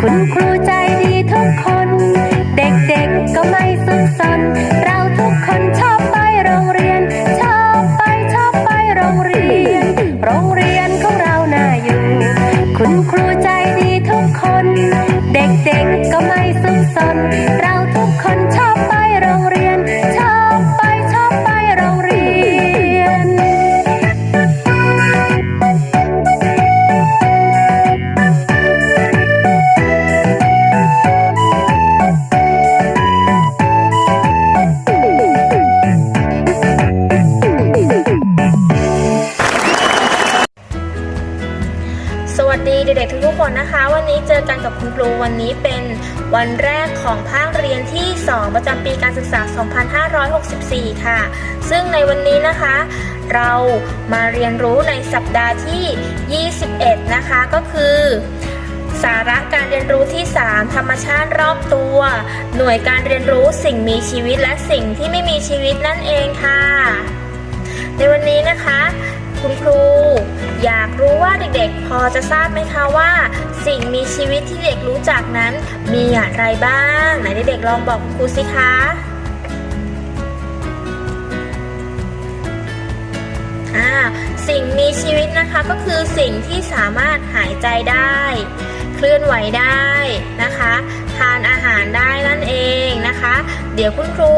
คุณครูใจดีทุกคน เด็กๆก็ไม่สุนสน เราทุกคนชอบไปโรงเรียน ชอบไปชอบไปโรงเรียน โรงเรียนของเราน่าอยู่ คุณครูใจดีทุกคน เด็กๆก็ไม่สุนสน เราทุกคนชอบไปโรงเรียนัสดีเด็กๆทุกๆคนนะคะ วันนี้เจอกันกับคุณครูวันนี้เป็นวันแรกของภาคเรียนที่ 2 ประจำปีการศึกษา 2564 ค่ะ ซึ่งในวันนี้นะคะ เรามาเรียนรู้ในสัปดาห์ที่ 21 นะคะก็คือ สาระการเรียนรู้ที่ 3 ธรรมชาติรอบตัว หน่วยการเรียนรู้สิ่งมีชีวิตและสิ่งที่ไม่มีชีวิตนั่นเองค่ะ ในวันนี้นะคะ คุณครู อยากรู้ว่าเด็กๆ พอจะทราบไหมคะว่า สิ่งมีชีวิตที่เด็กรู้จักนั้น มีอะไรบ้าง ไหนเด็กๆลองบอกคุณครูสิคะอ่าสิ่งมีชีวิตนะคะก็คือสิ่งที่สามารถหายใจได้ เคลื่อนไหวได้นะคะ ทานอาหารได้นั่นเองนะคะ เดี๋ยวคุณครู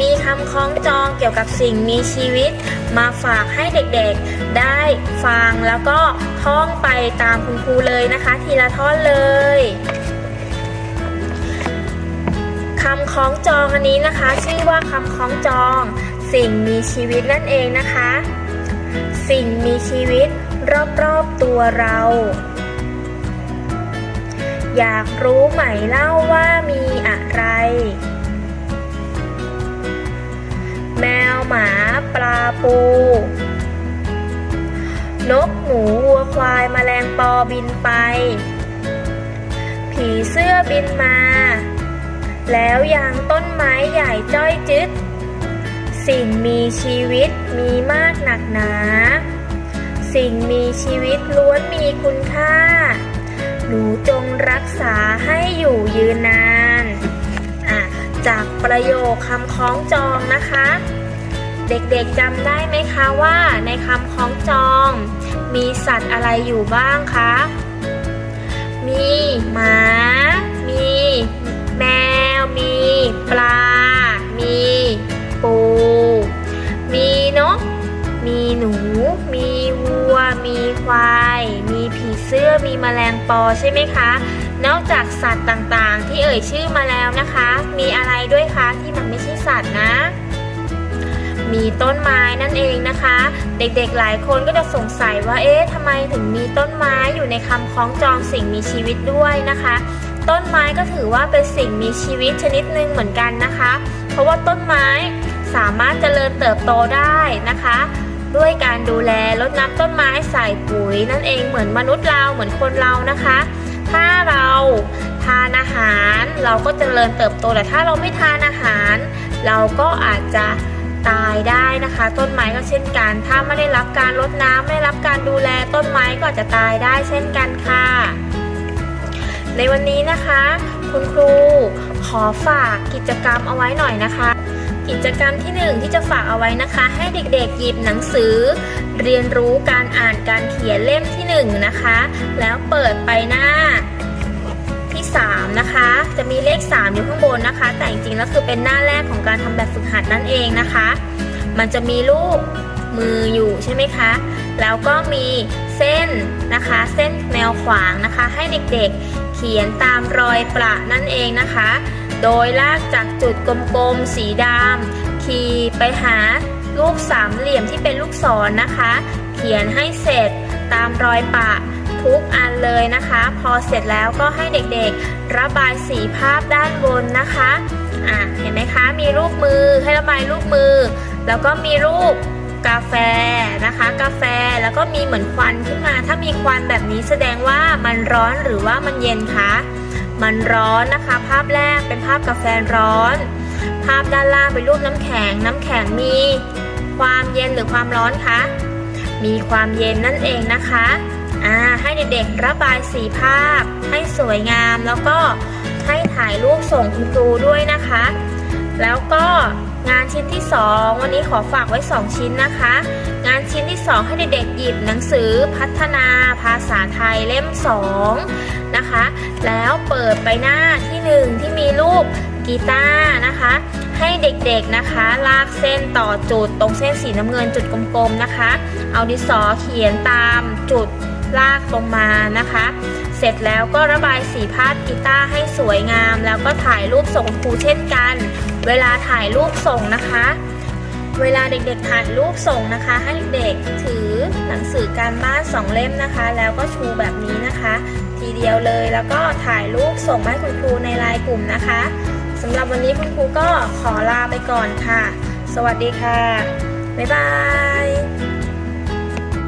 มีคำคล้องจองเกี่ยวกับสิ่งมีชีวิต มาฝากให้เด็กๆได้ฟังแล้วก็ท่องไปตามคุณครูเลยนะคะ ทีละท่อนเลยคำคล้องจองอันนี้นะคะ ชื่อว่าคำคล้องจอง สิ่งมีชีวิตนั่นเองนะคะ สิ่งมีชีวิตรอบๆตัวเรา อยากรู้ไหมเล่าว่ามีอะไร แมวหมาปลาปู นกหมูวัวควายแมลงปอบินไป ผีเสื้อบินมา แล้วยางต้นไม้ใหญ่จ้อยจึด สิ่งมีชีวิตมีมากหนักหนา สิ่งมีชีวิตล้วนมีคุณค่า หนูจงรักษาให้อยู่ยืนนานอะจากประโยคคำคล้องจองนะคะ เด็กๆจำได้ไหมคะว่าในคำคล้องจอง มีสัตว์อะไรอยู่บ้างคะ มีหมา ผีเสื้อมีแมลงปอใช่ไหมคะ นอกจากสัตว์ต่างๆ ที่เอ่ยชื่อมาแล้วนะคะ มีอะไรด้วยคะที่มันไม่ใช่สัตว์นะมีต้นไม้นั่นเองนะคะ เด็กๆหลายคนก็จะสงสัยว่าเอ๊ะทำไมถึงมีต้นไม้อยู่ในคำคล้องจองสิ่งมีชีวิตด้วยนะคะ ต้นไม้ก็ถือว่าเป็นสิ่งมีชีวิตชนิดหนึ่งเหมือนกันนะคะ เพราะว่าต้นไม้สามารถเจริญเติบโตได้นะคะ ด้วยการดูแลรดน้ำต้นไม้ใส่ปุ๋ย นั่นเองเหมือนมนุษย์เราเหมือนคนเรานะคะ ถ้าเราทานอาหารเราก็เจริญเติบโตแต่ถ้าเราไม่ทานอาหาร เราก็อาจจะตายได้นะคะ ต้นไม้ก็เช่นกัน ถ้าไม่ได้รับการรดน้ำไม่ได้รับการดูแลต้นไม้ก็อาจจะตายได้เช่นกันค่ะ ในวันนี้นะคะ คุณครูขอฝากกิจกรรมเอาไว้หน่อยนะคะ กิจกรรมที่หนึ่งที่จะฝากเอาไว้นะคะ ให้เด็กๆหยิบหนังสือ เรียนรู้การอ่านการเขียนเล่มที่หนึ่งนะคะ แล้วเปิดไปหน้าที่ 3 นะคะ จะมีเลข 3 อยู่ข้างบนนะคะ แต่จริงๆแล้วคือเป็นหน้าแรกของการทำแบบฝึกหัดนั่นเองนะคะ มันจะมีรูปมืออยู่ใช่ไหมคะ แล้วก็มีเส้นนะคะ เส้นแนวขวางนะคะ ให้เด็กๆเขียนตามรอยประนั่นเองนะคะ โดยลากจากจุดกลมๆสีดำขีดไปหารูปสามเหลี่ยมที่เป็นลูกศรนนะคะ เขียนให้เสร็จตามรอยปะทุกอันเลยนะคะ พอเสร็จแล้วก็ให้เด็กๆ ระบายสีภาพด้านบนนะคะอะเห็นไหมคะมีรูปมือให้ระบายรูปมือ แล้วก็มีรูปกาแฟนะคะ กาแฟแล้วก็มีเหมือนควันขึ้นมา ถ้ามีควันแบบนี้แสดงว่ามันร้อนหรือว่ามันเย็นคะ มันร้อนนะคะ ภาพแรกเป็นภาพกาแฟร้อน ภาพด้านล่างเป็นรูปน้ำแข็ง น้ำแข็งมีความเย็นหรือความร้อนคะมีความเย็นนั่นเองนะคะอ่าให้เด็กๆระบายสีภาพ ให้สวยงามแล้วก็ให้ถ่ายรูปส่งคุณครูด้วยนะคะ แล้วก็ งานชิ้นที่ 2 วันนี้ขอฝากไว้ 2 ชิ้นนะคะ งานชิ้นที่ 2 ให้เด็กๆหยิบหนังสือพัฒนาภาษาไทยเล่ม 2 นะคะ แล้วเปิดไปหน้าที่ 1 ที่มีรูปกีตาร์นะคะ ให้เด็กๆนะคะ ลากเส้นต่อจุดตรงเส้นสีน้ำเงินจุดกลมๆนะคะ เอาดินสอเขียนตามจุดลากลงมานะคะ เสร็จแล้วก็ระบายสีภาพกีตาร์ให้สวยงาม แล้วก็ถ่ายรูปส่งครูเช่นกัน เวลาถ่ายรูปส่งนะคะ เวลาเด็กๆถ่ายรูปส่งนะคะ ให้เด็กถือหนังสือการบ้านสองเล่มนะคะ แล้วก็ชูแบบนี้นะคะ ทีเดียวเลยแล้วก็ถ่ายรูปส่งให้คุณครูในไลน์กลุ่มนะคะสำหรับวันนี้คุณครูก็ขอลาไปก่อนค่ะ สวัสดีค่ะบ๊ายบาย